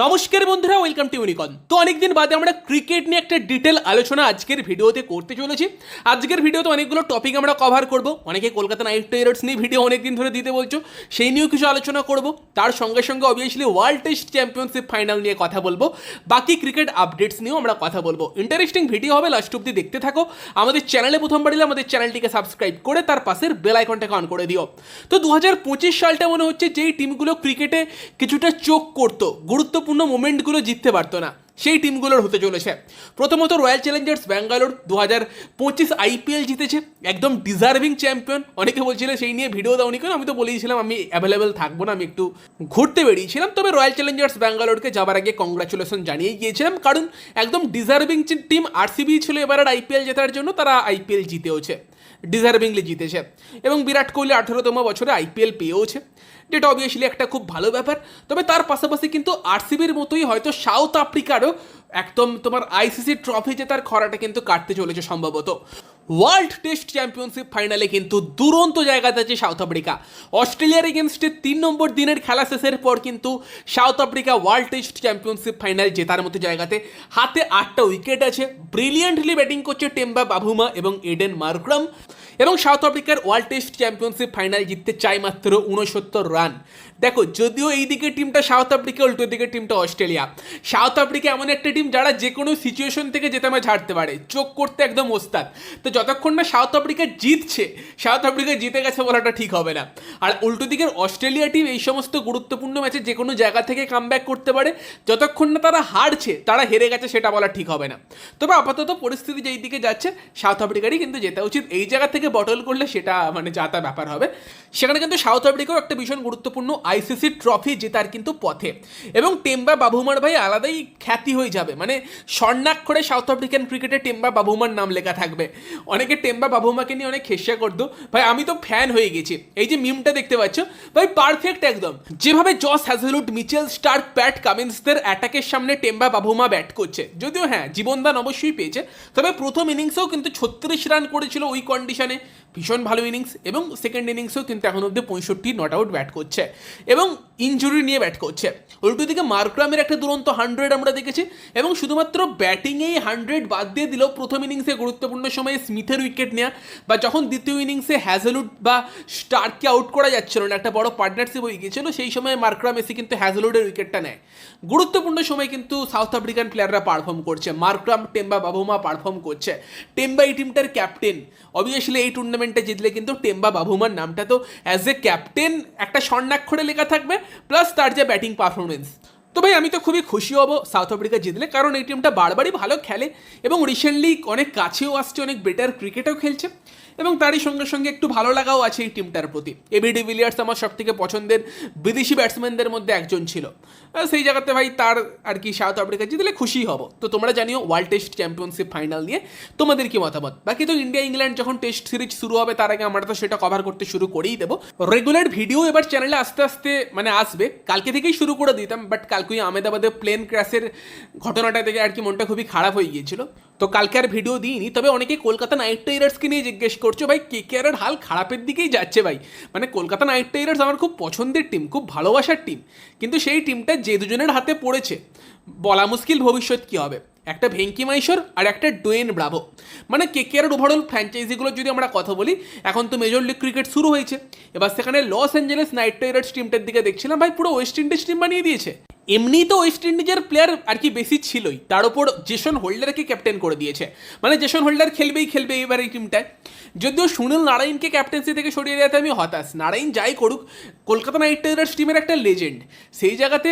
নমস্কার বন্ধুরা welcome to ইউনিকন তো অনেকদিন বাদে আমরা ক্রিকেট নিয়ে একটা ডিটেল আলোচনা আজকের ভিডিওতে করতে চলেছি। আজকের ভিডিওতে অনেকগুলো টপিক আমরা কভার করব। অনেকে কলকাতা নাইট রাইডার্স নিয়ে ভিডিও অনেকদিন ধরে দিতে বলছো, সেই নিয়েও কিছু আলোচনা করব। তার সঙ্গে সঙ্গে obviously world test championship final নিয়ে কথা বলব। বাকি ক্রিকেট আপডেটস নিয়েও আমরা কথা বলব। ইন্টারেস্টিং ভিডিও হবে লাস্ট অব্দি দেখতে থাকো। আমাদের চ্যানেলে প্রথমবার এলে আমাদের চ্যানেলটিকে সাবস্ক্রাইব করে, তার পাশের বেল আইকনটাকে অন করে দিও। তো দু হাজার পঁচিশ সালটা মনে হচ্ছে যেই টিমগুলো ক্রিকেটে কিছুটা চোখ করতো গুরুত্বপূর্ণ মোমেন্টগুলো জিততে পারতো না। সেই টিমগুলোর হতে চলেছে। প্রথমত রয়্যাল চ্যালেঞ্জার্স ব্যাঙ্গালোর দু হাজার পঁচিশ আইপিএল জিতেছে। একদম ডিজার্ভিং চ্যাম্পিয়ন অনেকে বলছিলেন সেই নিয়ে ভিডিও দাওনি কেন? আমি তো বলেইছিলাম, আমি অ্যাভেলেবেল থাকব না, আমি একটু ঘুরতে বেরিয়েছিলাম। তবে রয়্যাল চ্যালেঞ্জার্স ব্যাঙ্গালোরকে যাবার আগে কংগ্রাচুলেশন জানিয়ে গিয়েছিলাম। কারণ একদম ডিজার্ভিং টিম আরসিবি ছিল এবার আইপিএল জেতার জন্য, তারা আইপিএল জিতেওছে। ডিজার্ভিংলি জিতেছে। এবং বিরাট কোহলি আঠেরোতম বছরে আইপিএল পেয়েওছে। যেটা অবভিয়াসলি একটা খুব ভালো ব্যাপার। তবে তার পাশাপাশি কিন্তু আরসিবির মতোই হয়তো সাউথ আফ্রিকারও একদম তোমার আইসিসি ট্রফি জেতার খরাটা কিন্তু কাটতে চলেছে সম্ভবত। ওয়ার্ল্ড টেস্ট চ্যাম্পিয়নশিপ ফাইনালে কিন্তু দুরন্ত জায়গাতে আছে সাউথ আফ্রিকা অস্ট্রেলিয়ার এগেনস্টে তিন নম্বর দিনের খেলা শেষের পর কিন্তু South Africa World Test Championship final জেতার মতো জায়গাতে হাতে আটটা উইকেট আছে। ব্রিলিয়েন্টলি ব্যাটিং করছে টেম্বা বাভুমা এবং এডেন মার্ক্রাম এবং সাউথ আফ্রিকার ওয়ার্ল্ড টেস্ট চ্যাম্পিয়নশিপ ফাইনাল জিততে চাই মাত্র উনসত্তর রান দেখো, যদিও এই দিকে টিমটা সাউথ আফ্রিকা উল্টো দিকে টিমটা অস্ট্রেলিয়া সাউথ আফ্রিকা এমন একটা টিম যারা যে কোনো সিচুয়েশন থেকে যেতে আমায় ছাড়তে পারে। চোখ করতে একদম ওস্তাদ। তো যতক্ষণ না সাউথ আফ্রিকা জিতছে সাউথ আফ্রিকা জিতে গেছে বলাটা ঠিক হবে না। আর উল্টো দিকের অস্ট্রেলিয়া টিম এই সমস্ত গুরুত্বপূর্ণ ম্যাচে যে কোনো জায়গা থেকে কাম করতে পারে। যতক্ষণ না তারা হারছে, তারা হেরে গেছে সেটা বলা ঠিক হবে না। তবে আপাতত পরিস্থিতি যেই দিকে যাচ্ছে সাউথ আফ্রিকারই কিন্তু যেতে উচিত। এই জায়গা থেকে বটল করলে সেটা মানে যা তা ব্যাপার হবে। সেখানে কিন্তু সাউথ আফ্রিকাও একটা ভীষণ গুরুত্বপূর্ণ আইসিসি ট্রফি জেতার কিন্তু পথে। এবং টেম্বা বাবুমার ভাই আলাদাই খ্যাতি হয়ে যাবে। মানে স্বর্ণাক্ষরে সাউথ আফ্রিকান ক্রিকেটে টেম্বা বাবুমার নাম লেখা থাকবে। অনেকে টেম্বা বাবুমাকে নিয়ে অনেক খেসা করতো। ভাই, আমি তো ফ্যান হয়ে গেছি। এই যে মিমটা দেখতে পাচ্ছ? ভাই পারফেক্ট একদম। যেভাবে Josh Hazlewood Mitchell Starc, Pat কামিন্সদের অ্যাটাকের সামনে টেম্বা বাবুমা ব্যাট করছে। যদিও হ্যাঁ জীবনদান অবশ্যই পেয়েছে। তবে প্রথম ইনিংসেও কিন্তু ছত্রিশ রান করেছিল ওই কন্ডিশনে ভীষণ ভালো ইনিংস এবং সেকেন্ড ইনিংসেও কিন্তু এখন অব্দি পঁয়ষট্টি, নট আউট ব্যাট করছে। এবং ইঞ্জুরি নিয়ে ব্যাট করছে। উল্টো দিকে মার্ক্রামের একটা দুরন্ত হান্ড্রেড আমরা দেখেছি এবং শুধুমাত্র ব্যাটিংয়েই হান্ড্রেড বাদ দিয়ে দিলেও প্রথম ইনিংসে গুরুত্বপূর্ণ সময়ে স্মিথের উইকেট নেওয়া বা যখন দ্বিতীয় ইনিংসে হ্যাজেলুড বা স্টারকে আউট করা যাচ্ছিল না, একটা বড় পার্টনারশিপ হয়ে গিয়েছিল, সেই সময় মার্ক্রাম এসে কিন্তু হ্যাজেলুডের উইকেটটা নেয়। গুরুত্বপূর্ণ সময় কিন্তু সাউথ আফ্রিকান প্লেয়াররা পারফর্ম করছে। মার্ক্রাম টেম্বা বাবুমা পারফর্ম করছে। টেম্বা এই টিমটার ক্যাপ্টেন অবভিয়াসলি এই টুর্নামেন্টে জিতলে কিন্তু টেম্বা বাবুমার নামটা তো অ্যাজ এ ক্যাপ্টেন একটা স্বর্ণাক্ষরে লেখা থাকবে। প্লাস তার যে ব্যাটিং পারফরমেন্স তো ভাই, আমি তো খুবই খুশি হব সাউথ আফ্রিকা জিতলে। কারণ এই টিমটা বারবারই ভালো খেলে এবং রিসেন্টলি অনেক কাছেও আসছে, অনেক বেটার ক্রিকেটও খেলছে এবং তারই সঙ্গে সঙ্গে একটু ভালো লাগাও আছে এই টিমটার প্রতি। এবি ডিভিলিয়ার্স আমার সব থেকে পছন্দের বিদেশি ব্যাটসম্যানদের মধ্যে একজন ছিল। সেই জায়গাতে ভাই তার আর কি সাউথ আফ্রিকা জিতলে খুশি হব। তো তোমরা জানিও ওয়ার্ল্ড টেস্ট চ্যাম্পিয়নশিপ ফাইনাল নিয়ে তোমাদের কি মতামত? বাকি তো ইন্ডিয়া ইংল্যান্ড যখন টেস্ট সিরিজ শুরু হবে, তার আগে আমরা তো সেটা কভার করতে শুরু করেই দেবো। রেগুলার ভিডিও এবার চ্যানেলে আস্তে আস্তে মানে আসবে। কালকে থেকেই শুরু করে দিতাম বাট কালকে আমেদাবাদে প্লেন ক্র্যাশের ঘটনাটা থেকে আর কি মনটা খুবই খারাপ হয়ে গিয়েছিল। তো কালকে আর ভিডিও দিইনি, তবে অনেকে কলকাতা নাইট রাইডার্সকে নিয়ে জিজ্ঞেস করছ, ভাই, কে কে আর হাল খারাপের দিকেই যাচ্ছে ভাই? মানে কলকাতা নাইট রাইডার্স আমার খুব পছন্দের টিম খুব ভালোবাসার টিম কিন্তু সেই টিমটা যে দুজনের হাতে পড়েছে, বলা মুশকিল ভবিষ্যৎ কী হবে? একটা ভেঙ্কি মাইশোর আর একটা ডোয়েন ব্রাভো। মানে কে কে আর ওভারঅল ফ্র্যাঞ্চাইজিগুলো যদি আমরা কথা বলি, এখন তো মেজর লিগ ক্রিকেট শুরু হয়েছে। এবার সেখানে লস অ্যাঞ্জেলেস নাইট রাইডার্স টিমটার দিকে দেখছিলাম, ভাই পুরো ওয়েস্ট ইন্ডিজ টিম বানিয়ে দিয়েছে। এমনি তো ওয়েস্ট ইন্ডিজের প্লেয়ার আর কি বেশি ছিলই। তার উপর জেসন হোল্ডারকে ক্যাপ্টেন করে দিয়েছে। মানে জেসন হোল্ডার খেলবেই খেলবে এবার এই টিমটায় যদিও সুনীল নারায়ণকে ক্যাপ্টেন্সি থেকে সরিয়ে দেওয়াতে আমি হতাশ। নারায়ণ যাই করুক, কলকাতা নাইট রাইডার্স টিমের একটা লেজেন্ড সেই জায়গাতে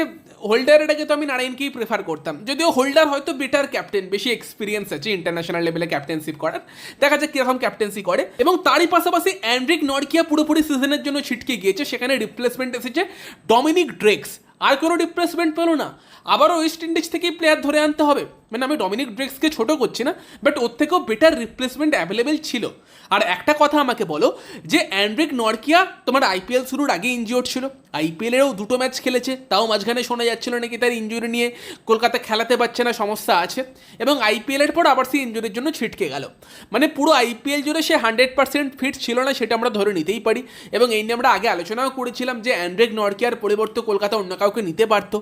হোল্ডারটাকে তো আমি নারায়ণকেই প্রেফার করতাম। যদিও হোল্ডার হয়তো বেটার ক্যাপ্টেন বেশি এক্সপিরিয়েন্স আছে ইন্টারন্যাশনাল লেভেলে ক্যাপ্টেনশিপ করার। দেখা যাক কীরকম ক্যাপ্টেন্সি করে। এবং তারই পাশাপাশি অ্যান্ড্রিক নরকিয়া পুরোপুরি সিজনের জন্য ছিটকে গিয়েছে, সেখানে রিপ্লেসমেন্ট এসেছে ডমিনিক ড্রেক্স আর কোনো রিপ্লেসমেন্ট পেল না। আবারও ওয়েস্ট ইন্ডিজ থেকেই প্লেয়ার ধরে আনতে হবে। মানে আমি ডমিনিক ড্রেক্সকে ছোট করছি না বাট ওর থেকেও বেটার রিপ্লেসমেন্ট অ্যাভেলেবেল ছিল। আর একটা কথা আমাকে বলো, যে অ্যান্ড্রিক নরকিয়া তোমার আইপিএল শুরুর আগে ইনজিওর ছিল। আইপিএলেরও দুটো ম্যাচ খেলেছে, তাও মাঝখানে শোনা যাচ্ছিল নাকি তার ইঞ্জুরি নিয়ে কলকাতা খেলাতে পারছে না, সমস্যা আছে। এবং আইপিএলের পর আবার সেই ইঞ্জুরির জন্য ছিটকে গেল। মানে পুরো আইপিএল জুড়ে সে হান্ড্রেড পার্সেন্ট ফিট ছিল না, সেটা আমরা ধরে নিতেই পারি। এবং এই নিয়ে আমরা আগে আলোচনাও করেছিলাম যে অ্যান্ড্রিক নরকিয়ার পরিবর্তে কলকাতা অন্য কাউকে নিতে পারতো।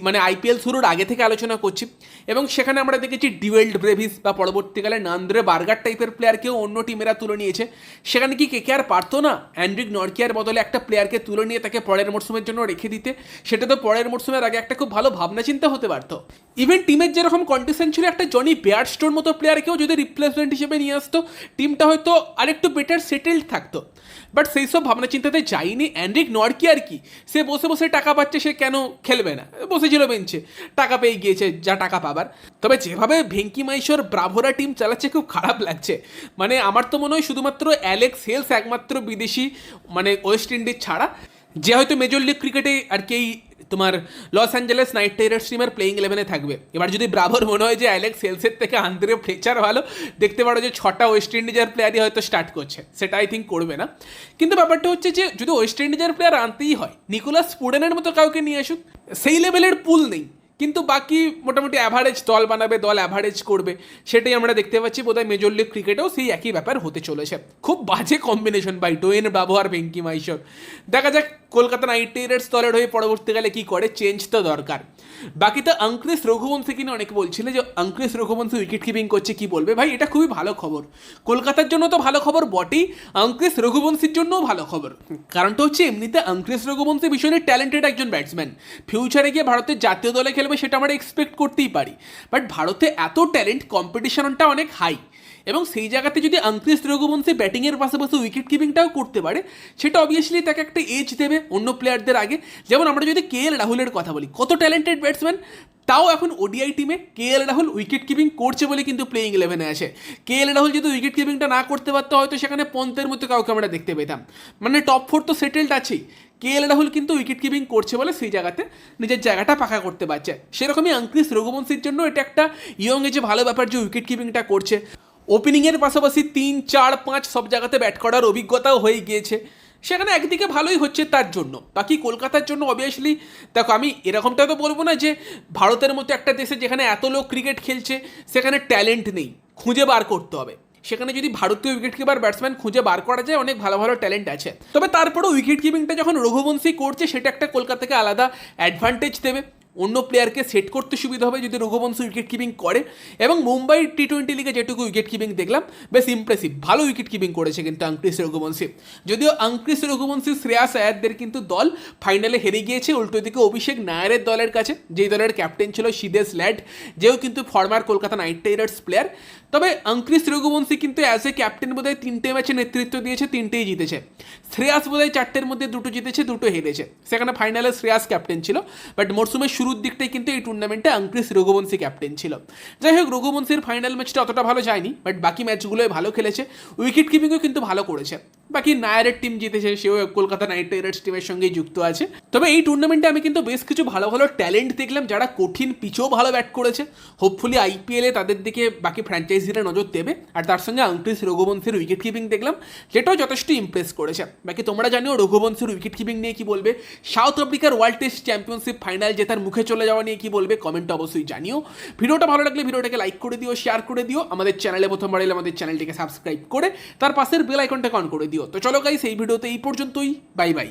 মানে আইপিএল শুরুর আগে থেকে আলোচনা করছি। এবং সেখানে আমরা দেখেছি ডিওয়েল্ড ব্রেভিস বা পরবর্তীকালে নান্দ্রে বার্গার টাইপের প্লেয়ারকেও অন্য টিমেরা তুলে নিয়েছে। সেখানে কি কে আর পারতো না? অ্যান্ড্রিক নরকিয়ার বদলে একটা প্লেয়ারকে তুলে নিয়ে তাকে পরের মরশুমের জন্য রেখে দিতে। সেটা তো পরের মরশুমের আগে একটা খুব ভালো ভাবনা চিন্তা হতে পারতো। ইভেন টিমের যেরকম কন্ডিশন ছিল, একটা জনি বেয়ারস্টোর মতো প্লেয়ারকেও যদি রিপ্লেসমেন্ট হিসেবে নিয়ে আসতো টিমটা হয়তো আরেকটু বেটার সেটেলড থাকতো। বাট সেই সব ভাবনা চিন্তাতে যায়নি অ্যান্ড্রিক নরকি আর কি। সে বসে বসে টাকা পাচ্ছে, সে কেন খেলবে না? বসেছিল বেঞ্চে টাকা পেয়ে গিয়েছে, যা টাকা পাবার। তবে যেভাবে ভেঙ্কি মাইশোর ব্রাভোরা টিম চালাচ্ছে, খুব খারাপ লাগছে। মানে আমার তো মনে হয় শুধুমাত্র অ্যালেক্স হেলস একমাত্র বিদেশি মানে ওয়েস্ট ইন্ডিজ ছাড়া। যে হয়তো মেজর লিগ ক্রিকেটে আর কি এই তোমার লস অ্যাঞ্জেলেস নাইট রাইডার্স টিমের প্লেইং ইলেভেনে থাকবে। এবার যদি ব্রাভোর মনে হয় যে অ্যালেক্স হেলসের থেকে আন্দ্রে ফ্লেচার ভালো, দেখতে পারো যে ছটা ওয়েস্ট ইন্ডিজের প্লেয়ারই হয়তো স্টার্ট করছে। সেটা আই থিঙ্ক করবে না। কিন্তু ব্যাপারটা হচ্ছে যে, যদি ওয়েস্ট ইন্ডিজের প্লেয়ার আনতেই হয় নিকোলাস স্পুডেনের মতো কাউকে নিয়ে আসুক, সেই লেভেলের পুল নেই। কিন্তু বাকি মোটামুটি অ্যাভারেজ দল বানাবে, দল অ্যাভারেজ করবে, সেটাই আমরা দেখতে পাচ্ছি। বোধহয় মেজর লিগ ক্রিকেটেও সেই একই ব্যাপার হতে চলেছে। খুব বাজে কম্বিনেশন বাই ডোয়েন ব্রাভো আর ভেঙ্কি মাইশোর দেখা যাক কলকাতা নাইট রাইডার্স দলের হয়ে পরবর্তীকালে কি করে? চেঞ্জ তো দরকার। বাকি তো অঙ্ক্রিস রঘুবংশী কিনে অনেকে বলছিলেন যে অঙ্ক্রিস রঘুবংশী উইকেট কিপিং করছে, কি বলবে? ভাই, এটা খুবই ভালো খবর। কলকাতার জন্য তো ভালো খবর বটেই অঙ্ক্রিস রঘুবংশীর জন্যও ভালো খবর। কারণটা হচ্ছে এমনিতে অঙ্ক্রিস রঘুবংশী ভীষণই ট্যালেন্টেড একজন ব্যাটসম্যান ফিউচারে গিয়ে ভারতের জাতীয় দলে খেলবে সেটা আমরা এক্সপেক্ট করতেই পারি। বাট ভারতে এত ট্যালেন্ট কম্পিটিশনটা অনেক হাই এবং সেই জায়গাতে যদি অঙ্ক্রিস রঘুবংশী ব্যাটিংয়ের পাশাপাশি উইকেট কিপিংটাও করতে পারে, সেটা অবভিয়াসলি তাকে একটা এজ দেবে অন্য প্লেয়ারদের আগে। যেমন আমরা যদি কে এল রাহুলের কথা বলি, কত ট্যালেন্টেড ব্যাটসম্যান তাও এখন ওডিআই টিমে K L Rahul wicket keeping করছে বলে কিন্তু প্লেইং ইলেভেনে আসে। কে এল রাহুল যদি উইকেট কিপিংটা না করতে পারতো, হয়তো সেখানে পন্থের মতো কাউকে আমরা দেখতে পেতাম। মানে টপ ফোর তো সেটেলড আছেই। কে এল রাহুল কিন্তু উইকেট কিপিং করছে বলে সেই জায়গাতে নিজের জায়গাটা পাকা করতে পারছে। সেরকমই অঙ্ক্রিস রঘুবংশীর জন্য এটা একটা ইয়ং এজে ভালো ব্যাপার যে উইকেট কিপিংটা করছে। ওপেনিংয়ের পাশাপাশি তিন, চার, পাঁচ সব জায়গাতে ব্যাট করার অভিজ্ঞতাও হয়ে গিয়েছে। সেখানে একদিকে ভালোই হচ্ছে তার জন্য। বাকি কলকাতার জন্য অবভিয়াসলি দেখো আমি এরকমটা তো বলব না যে ভারতের মতো একটা দেশে যেখানে এত লোক ক্রিকেট খেলছে, সেখানে ট্যালেন্ট নেই, খুঁজে বার করতে হবে। সেখানে যদি ভারতীয় উইকেট কিপার ব্যাটসম্যান খুঁজে বার করা যায়, অনেক ভালো ভালো ট্যালেন্ট আছে। তবে তারপরেও উইকেট কিপিংটা যখন রঘুবংশী করছে, সেটা একটা কলকাতাকে আলাদা অ্যাডভান্টেজ দেবে। অন্য প্লেয়ারকে সেট করতে সুবিধা হবে যদি রঘুবংশী উইকেট কিপিং করে। এবং মুম্বাই টি টোয়েন্টি লিগে যেটুকু উইকেট কিপিং দেখলাম, বেশ ইমপ্রেসিভ ভালো উইকেট কিপিং করেছে কিন্তু অঙ্ক্রিস রঘুবংশী যদিও অঙ্ক্রিস রঘুবংশী শ্রেয়াস আয়ারদের কিন্তু দল ফাইনালে হেরে গিয়েছে, উল্টো দিকে অভিষেক নায়ারের দলের কাছে। যেই দলের ক্যাপ্টেন ছিল সিদেশ ল্যাড, যেও কিন্তু former Kolkata Knight Riders player তবে অঙ্ক্রিস রঘুবংশী কিন্তু অ্যাজ এ ক্যাপ্টেন বোধহয় তিনটে ম্যাচে নেতৃত্ব দিয়েছে, তিনটেই জিতেছে। শ্রেয়াস বোধহয় চারটের মধ্যে দুটো জিতেছে, দুটো হেরেছে। সেখানে ফাইনালে শ্রেয়াস ক্যাপ্টেন ছিল। বাট মরসুমের শুরুর দিকটাই কিন্তু এই টুর্নামেন্টে অঙ্ক্রিস রঘুবংশী ক্যাপ্টেন ছিল। যাই হোক, রঘুবংশীর ফাইনাল ম্যাচটা অতটা ভালো যায়নি বাট বাকি ম্যাচগুলোয় ভালো খেলেছে। উইকেট কিপিংও কিন্তু ভালো করেছে। বাকি নায়ারের টিম জিতেছে, সেও কলকাতা নাইট রাইডার্স টিমের সঙ্গেই যুক্ত আছে। তবে এই টুর্নামেন্টে আমি কিন্তু বেশ কিছু ভালো ভালো ট্যালেন্ট দেখলাম, যারা কঠিন পিচেও ভালো ব্যাট করেছে। হোপফুলি আইপিএলে তাদের দিকে বাকি ফ্র্যাঞ্চাইজিরা নজর দেবে। আর তার সঙ্গে অঙ্ক্রিস রঘুবংশীর উইকেট কিপিং দেখলাম যেটাও যথেষ্ট ইমপ্রেস করেছে। বাকি তোমরা জানিও, রঘুবংশীর উইকেট কিপিং নিয়ে কি বলবে? সাউথ আফ্রিকার ওয়ার্ল্ড টেস্ট চ্যাম্পিয়নশিপ ফাইনাল জেতার মুখে চলে যাওয়া নিয়ে কি বলবে কমেন্ট অবশ্যই জানিও। ভিডিওটা ভালো লাগলে ভিডিওটাকে লাইক করে দিও শেয়ার করে দিও, আমাদের চ্যানেলে প্রথমবার এলে আমাদের চ্যানেলটিকে সাবস্ক্রাইব করে, তার পাশের বেল আইকনটাকে অন করে দিও। তো চলো গাইস এই ভিডিওতে এই পর্যন্তই বাই বাই